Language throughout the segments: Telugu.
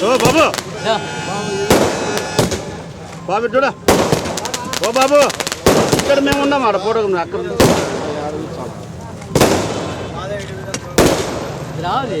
ఓ బాబు బాబు చూడా ఓ బాబు ఇక్కడ మేము ఉన్నాం ఆడ ఫోటో అక్కడ రావాలి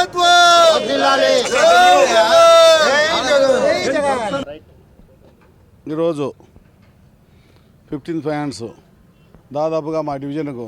అది ఈరోజు ఫిఫ్టీన్ ఫైనాన్స్ దాదాపుగా మా డివిజన్కు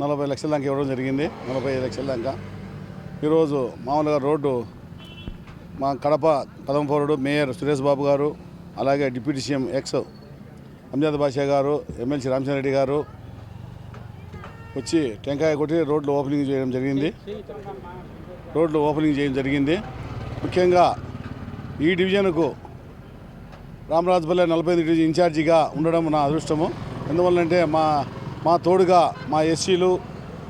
నలభై లక్షల దాకా ఇవ్వడం జరిగింది. నలభై ఐదు లక్షల దాకా. ఈరోజు మామూలుగా రోడ్డు మా కడప పదమ పౌరుడు మేయర్ సురేష్ బాబు గారు అలాగే deputy CM ex Amzad Basha garu MLC Ramachandra Reddy గారు వచ్చి టెంకాయ కొట్టి రోడ్లు ఓపెనింగ్ చేయడం జరిగింది. రోడ్లు ఓపెనింగ్ చేయడం జరిగింది. ముఖ్యంగా ఈ డివిజన్కు రామరాజుపల్లె నలభై ఐదు డివిజన్ ఇన్ఛార్జిగా ఉండడం నా అదృష్టము. ఎందువల్లంటే మా మా తోడుగా మా ఎస్సీలు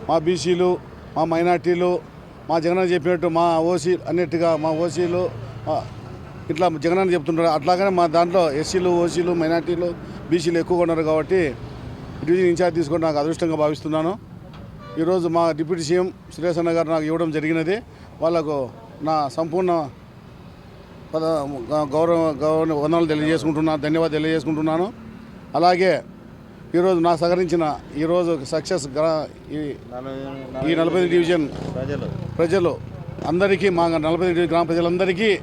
మా బీసీలు మా మైనార్టీలు మా జగన్ చెప్పినట్టు మా ఓసీ అన్నట్టుగా మా ఓసీలు ఇట్లా జగన్ చెప్తుంటారు అట్లాగనే మా దాంట్లో ఎస్సీలు ఓసీలు మైనార్టీలు బీసీలు ఎక్కువగా ఉన్నారు కాబట్టి డివిజన్ ఇన్ఛార్జ్ తీసుకొని నాకు అదృష్టంగా భావిస్తున్నాను. ఈరోజు మా డిప్యూటీ సీఎం సురేష్ అన్న గారు నాకు ఇవ్వడం జరిగినది. వాళ్ళకు నా సంపూర్ణ పద గౌరవ గౌరవ వందనాలు తెలియజేసుకుంటున్నాను ధన్యవాదాలు తెలియజేసుకుంటున్నాను. అలాగే ఈరోజు నాకు సహకరించిన ఈరోజు సక్సెస్ గ్రా- ఈ నలభై డివిజన్ ప్రజలు. అందరికీ మా నలభై గ్రామ ప్రజలందరికీ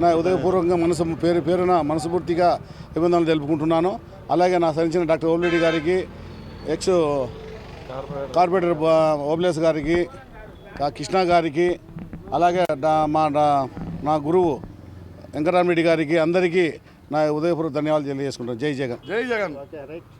నా ఉదయపూర్వకంగా మనసు పేరు పేరున మనస్ఫూర్తిగా అభినందనలు తెలుపుకుంటున్నాను. అలాగే నా సరించిన డాక్టర్ ఓబిరెడ్డి గారికి ఎక్స్ కార్పొరేటర్ ఓబ్లేస్ గారికి కృష్ణ గారికి అలాగే మా నా గురువు వెంకటరామరెడ్డి గారికి అందరికీ నా ఉదయపూర్వక ధన్యవాదాలు తెలియజేసుకుంటాను జై జగన్. జై జగన్. రైట్.